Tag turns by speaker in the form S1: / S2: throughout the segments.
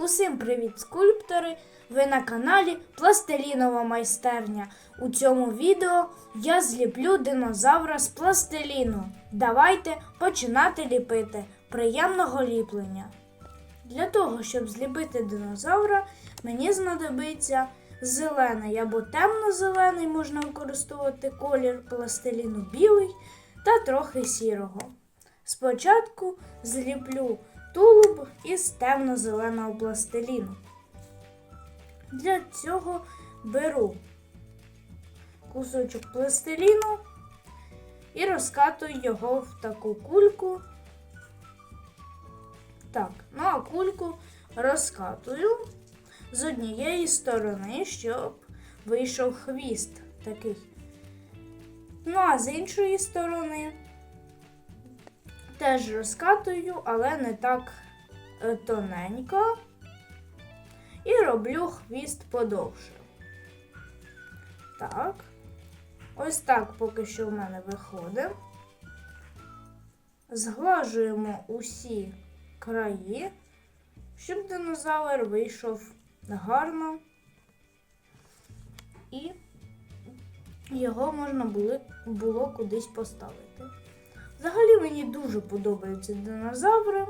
S1: Усім привіт, скульптори! Ви на каналі Пластилінова майстерня. У цьому відео я зліплю динозавра з пластиліну. Давайте починати ліпити. Приємного ліплення. Для того, щоб зліпити динозавра, мені знадобиться зелений або темно-зелений, можна використовувати колір пластиліну білий та трохи сірого. Спочатку зліплю тулуб із темно-зеленого пластиліну. Для цього беру кусочок пластиліну і розкатую його в таку кульку. Так, ну а кульку розкатую з однієї сторони, щоб вийшов хвіст такий. Ну а з іншої сторони теж розкатую, але не так е, тоненько. І роблю хвіст подовше. Так. Ось так поки що в мене виходить. Зглажуємо усі краї, щоб динозавр вийшов гарно і його можна було, було кудись поставити. Взагалі мені дуже подобаються динозаври.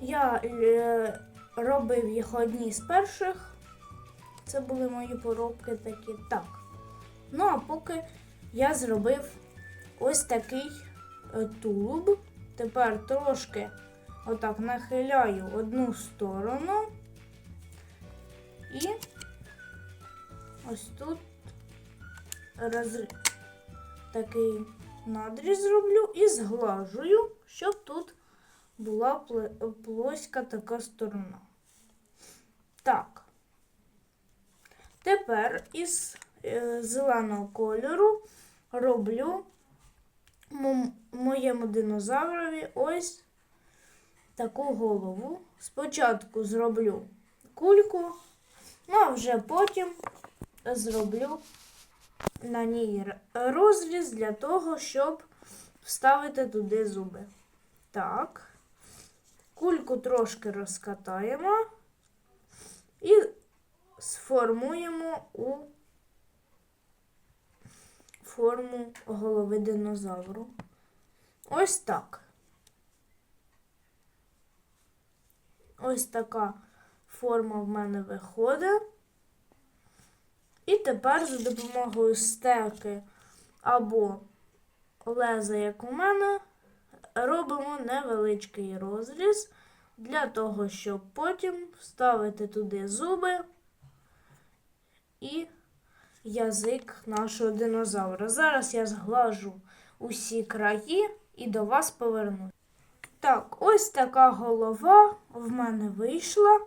S1: Я е, робив їх одні з перших. Це були мої поробки такі. Так. Ну, а поки я зробив ось такий е, тулуб. Тепер трошки отак нахиляю одну сторону. І ось тут роз... такий надріз зроблю і зглажую, щоб тут була плоська така сторона. Так. Тепер із е, зеленого кольору роблю моєму динозаврові ось таку голову. Спочатку зроблю кульку, ну а вже потім зроблю на ній розріз для того, щоб вставити туди зуби. Так. Кульку трошки розкатаємо і сформуємо у форму голови динозавру. Ось так. Ось така форма в мене виходить. І тепер за допомогою стеки або леза, як у мене, робимо невеличкий розріз для того, щоб потім вставити туди зуби і язик нашого динозавра. Зараз я зглажу усі краї і до вас повернусь. Так, ось така голова в мене вийшла.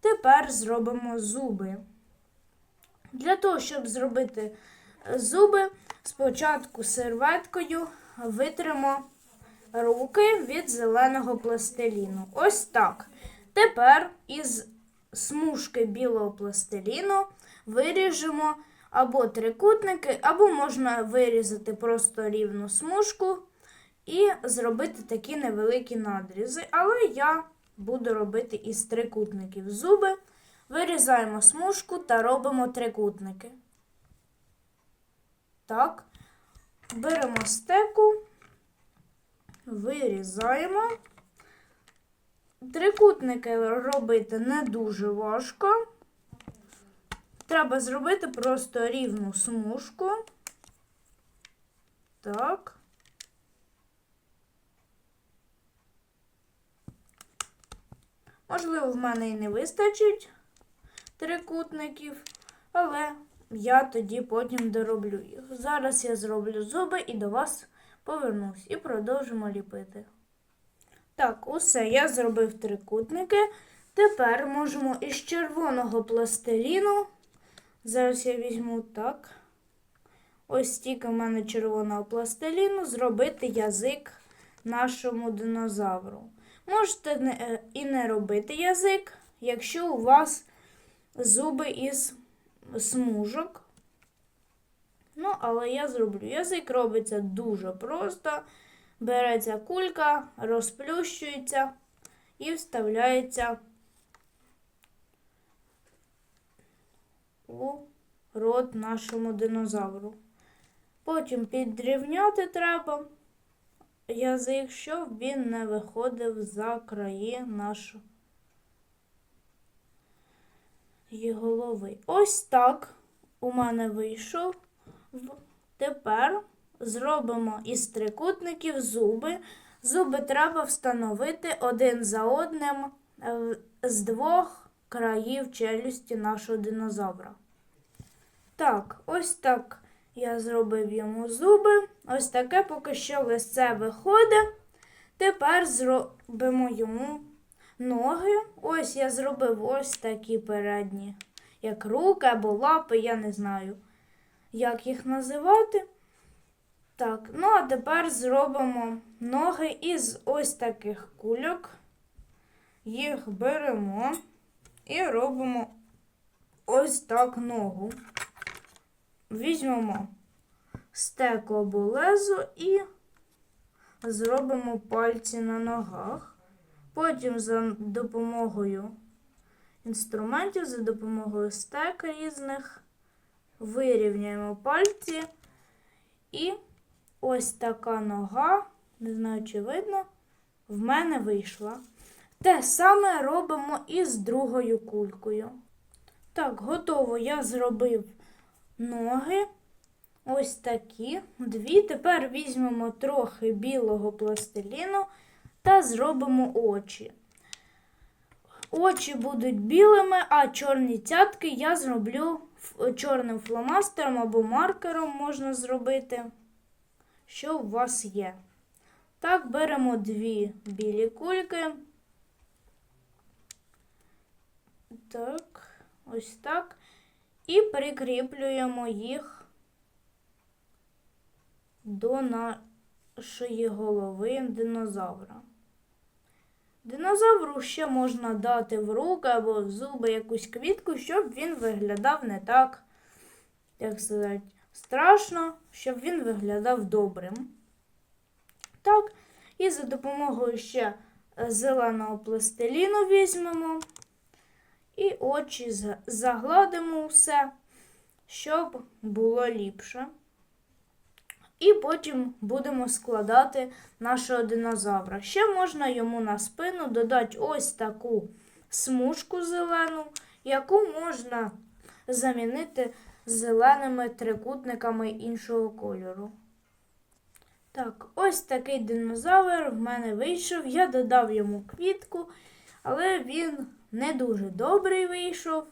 S1: Тепер зробимо зуби. Для того, щоб зробити зуби, спочатку серветкою витримо руки від зеленого пластиліну. Ось так. Тепер із смужки білого пластиліну виріжемо або трикутники, або можна вирізати просто рівну смужку і зробити такі невеликі надрізи. Але я буду робити із трикутників зуби. Вирізаємо смужку та робимо трикутники. Так, беремо стеку, вирізаємо. Трикутники робити не дуже важко. Треба зробити просто рівну смужку. Так. Можливо, в мене і не вистачить трикутників, але я тоді потім дороблю їх. Зараз я зроблю зуби і до вас повернусь і продовжимо ліпити. Так, усе, я зробив трикутники. Тепер можемо із червоного пластиліну. Зараз я візьму так. Ось стільки в мене червоного пластиліну, зробити язик нашому динозавру. Можете е, і не робити язик, якщо у вас зуби із смужок. Ну, але я зроблю. Язик робиться дуже просто. Береться кулька, розплющується і вставляється у рот нашому динозавру. Потім підрівняти треба язик, щоб він не виходив за краї нашої голови. Ось так у мене вийшов. Тепер зробимо із трикутників зуби. Зуби треба встановити один за одним е, з двох країв челюсті нашого динозавра. Так, ось так я зробив йому зуби. Ось таке поки що лице виходить. Тепер зробимо йому ноги. Ось я зробив ось такі передні, як руки або лапи, я не знаю, як їх називати. Так, ну а тепер зробимо ноги із ось таких кульок. Їх беремо і робимо ось так ногу. Візьмемо стекло або лезо і зробимо пальці на ногах. Потім за допомогою інструментів, за допомогою стек різних вирівняємо пальці. І ось така нога, не знаю, чи видно, в мене вийшла. Те саме робимо і з другою кулькою. Так, готово. Я зробив ноги. Ось такі дві. Тепер візьмемо трохи білого пластиліну та зробимо очі. Очі будуть білими, а чорні цятки я зроблю чорним фломастером або маркером можна зробити, що у вас є. Так, беремо дві білі кульки. Так, ось так. І прикріплюємо їх до нашої голови динозавра. Динозавру ще можна дати в руки або в зуби якусь квітку, щоб він виглядав не так, як сказати, страшно, щоб він виглядав добрим. Так, і за допомогою ще е, зеленого пластиліну візьмемо і очі загладимо все, щоб було ліпше. І потім будемо складати нашого динозавра. Ще можна йому на спину додати ось таку смужку зелену, яку можна замінити зеленими трикутниками іншого кольору. Так, ось такий динозавр в мене вийшов. Я додав йому квітку, але він не дуже добрий вийшов.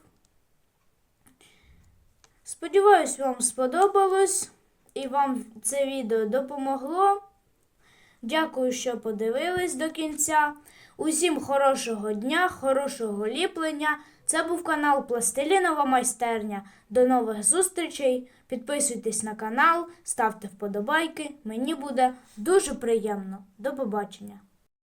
S1: Сподіваюсь, вам сподобалось і вам це відео допомогло. Дякую, що подивились до кінця. Усім хорошого дня, хорошого ліплення. Це був канал Пластилінова майстерня. До нових зустрічей. Підписуйтесь на канал, ставте вподобайки. Мені буде дуже приємно. До побачення!